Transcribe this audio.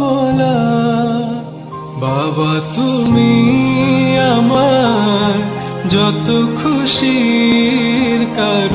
বলা বাবা তুমি আমার যত খুশির কারণ।